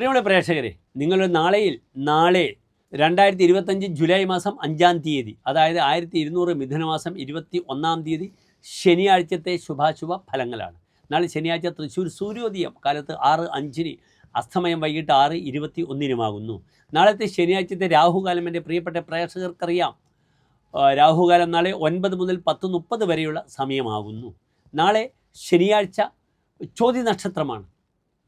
പ്രിയമുള്ള പ്രേക്ഷകരെ നിങ്ങൾ നാളെയിൽ നാളെ രണ്ടായിരത്തി ഇരുപത്തഞ്ച് ജൂലൈ മാസം അഞ്ചാം തീയതി അതായത് ആയിരത്തി ഇരുന്നൂറ് മിഥുനമാസം ഇരുപത്തി ഒന്നാം തീയതി ശനിയാഴ്ചത്തെ ശുഭാശുഭ ഫലങ്ങളാണ്. നാളെ ശനിയാഴ്ച തൃശ്ശൂർ സൂര്യോദയം കാലത്ത് ആറ് അഞ്ചിന് അസ്തമയം വൈകിട്ട് ആറ് ഇരുപത്തി ഒന്നിനുമാകുന്നു നാളത്തെ ശനിയാഴ്ചത്തെ രാഹുകാലം എന്റെ പ്രിയപ്പെട്ട പ്രേക്ഷകർക്കറിയാം. രാഹുകാലം നാളെ ഒൻപത് മുതൽ പത്ത് മുപ്പത് വരെയുള്ള സമയമാകുന്നു. നാളെ ശനിയാഴ്ച ചോതി നക്ഷത്രമാണ്.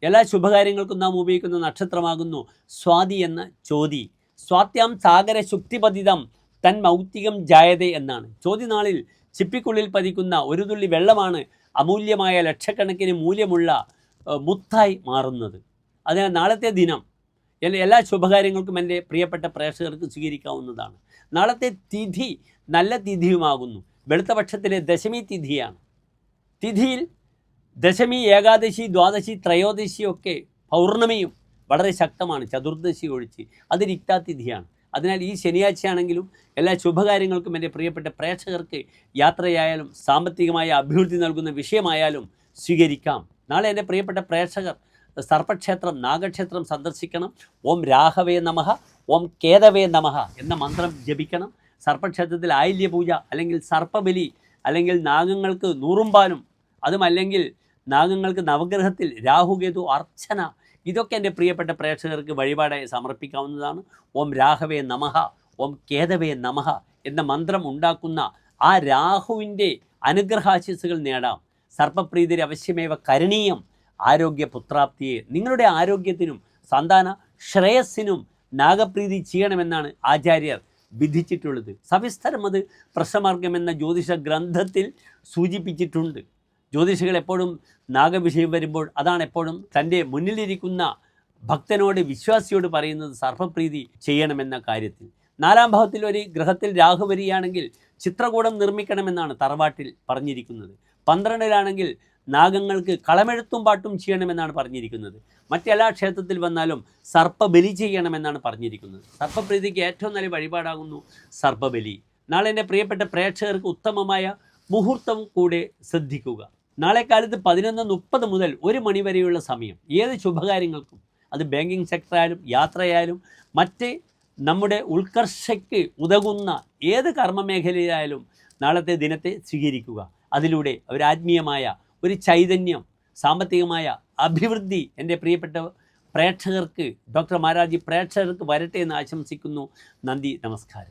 എല്ലാ ശുഭകാര്യങ്ങൾക്കും നാം ഉപയോഗിക്കുന്ന നക്ഷത്രമാകുന്നു സ്വാതി എന്ന ചോതി. സ്വാത്യാം സാഗര ശുക്തിപതിതം തൻ മൗക്തികം ജായതേ എന്നാണ്. ചോതി നാളിൽ ചിപ്പിക്കുള്ളിൽ പതിക്കുന്ന ഒരു തുള്ളി വെള്ളമാണ് അമൂല്യമായ ലക്ഷക്കണക്കിന് മൂല്യമുള്ള മുത്തായി മാറുന്നത്. അതിനാൽ നാളത്തെ ദിനം എല്ലാ ശുഭകാര്യങ്ങൾക്കും എന്റെ പ്രിയപ്പെട്ട പ്രേക്ഷകർക്ക് സ്വീകരിക്കാവുന്നതാണ്. നാളത്തെ തിഥി നല്ല തിഥിയുമാകുന്നു. വെളുത്തപക്ഷത്തിലെ ദശമി തിഥിയാണ്. തിഥിയിൽ ദശമി ഏകാദശി ദ്വാദശി ത്രയോദശി ഒക്കെ പൗർണമിയും വളരെ ശക്തമാണ്. ചതുർദശി ഒഴിച്ച്. അത് രിക്താതിഥിയാണ് അതിനാൽ ഈ ശനിയാഴ്ചയാണെങ്കിലും എല്ലാ ശുഭകാര്യങ്ങൾക്കും എന്റെ പ്രിയപ്പെട്ട പ്രേക്ഷകർക്ക് യാത്രയായാലും സാമ്പത്തികമായ അഭിവൃദ്ധി നൽകുന്ന വിഷയമായാലും സ്വീകരിക്കാം. നാളെ എന്റെ പ്രിയപ്പെട്ട പ്രേക്ഷകർ സർപ്പക്ഷേത്രം നാഗക്ഷേത്രം സന്ദർശിക്കണം. ഓം രാഘവേ നമഹ ഓം കേതവേ നമഹ എന്ന മന്ത്രം ജപിക്കണം. സർപ്പക്ഷേത്രത്തിൽ ആയില്യ പൂജ അല്ലെങ്കിൽ സർപ്പബലി അല്ലെങ്കിൽ നാഗങ്ങൾക്ക് നൂറുമ്പാലും അതുമല്ലെങ്കിൽ നാഗങ്ങൾക്ക് നവഗ്രഹത്തിൽ രാഹുകേതു അർച്ചന ഇതൊക്കെ എന്റെ പ്രിയപ്പെട്ട പ്രേക്ഷകർക്ക് വഴിപാടായി സമർപ്പിക്കാവുന്നതാണ്. ഓം രാഘവേ നമഹ ഓം കേതവേ നമഹ എന്ന മന്ത്രം ഉണ്ടാക്കുന്ന ആ രാഹുവിന്റെ അനുഗ്രഹാശിസുകൾ നേടാം. സർപ്പപ്രീതിർ അവശ്യമേവ കരണീയം ആരോഗ്യ പുത്രാപ്തിയെ. നിങ്ങളുടെ ആരോഗ്യത്തിനും സന്താന ശ്രേയസ്സിനും നാഗപ്രീതി ചെയ്യണമെന്നാണ് ആചാര്യർ വിധിച്ചിട്ടുള്ളത്. സവിസ്തരം അത് പ്രശ്നമാർഗം എന്ന ജ്യോതിഷ ഗ്രന്ഥത്തിൽ സൂചിപ്പിച്ചിട്ടുണ്ട്. ജ്യോതിഷികൾ എപ്പോഴും നാഗവിഷയം വരുമ്പോൾ അതാണ് എപ്പോഴും തന്റെ മുന്നിലിരിക്കുന്ന ഭക്തനോട് വിശ്വാസിയോട് പറയുന്നത് സർപ്പപ്രീതി ചെയ്യണമെന്ന കാര്യത്തിൽ. നാലാം ഭാവത്തിൽ ഒരു ഗ്രഹത്തിൽ രാഹു വരികയാണെങ്കിൽ ചിത്രകൂടം നിർമ്മിക്കണമെന്നാണ് തറവാട്ടിൽ പറഞ്ഞിരിക്കുന്നത്. പന്ത്രണ്ടിലാണെങ്കിൽ നാഗങ്ങൾക്ക് കളമെഴുത്തും പാട്ടും ചെയ്യണമെന്നാണ് പറഞ്ഞിരിക്കുന്നത്. മറ്റെല്ലാ ക്ഷേത്രത്തിൽ വന്നാലും സർപ്പബലി ചെയ്യണമെന്നാണ് പറഞ്ഞിരിക്കുന്നത്. സർപ്പപ്രീതിക്ക് ഏറ്റവും നല്ല വഴിപാടാകുന്നു സർപ്പബലി. നാളെ എന്റെ പ്രിയപ്പെട്ട പ്രേക്ഷകർക്ക് ഉത്തമമായ മുഹൂർത്തം കൂടെ ശ്രദ്ധിക്കുക. നാളെ കാലത്ത് പതിനൊന്ന് മുപ്പത് മുതൽ ഒരു മണി വരെയുള്ള സമയം. ഏത് ശുഭകാര്യങ്ങൾക്കും. അത് ബാങ്കിങ് സെക്ടറായാലും യാത്രയായാലും മറ്റ് നമ്മുടെ ഉത്കർഷയ്ക്ക് ഉതകുന്ന ഏത് കർമ്മമേഖലയിലായാലും നാളത്തെ ദിനത്തെ സ്വീകരിക്കുക. അതിലൂടെ ഒരു ആത്മീയമായ ഒരു ചൈതന്യം സാമ്പത്തികമായ അഭിവൃദ്ധി എന്റെ പ്രിയപ്പെട്ട പ്രേക്ഷകർക്ക് ഡോക്ടർ മാരാജി പ്രേക്ഷകർക്ക് വരട്ടെ എന്ന് ആശംസിക്കുന്നു. നന്ദി നമസ്കാരം.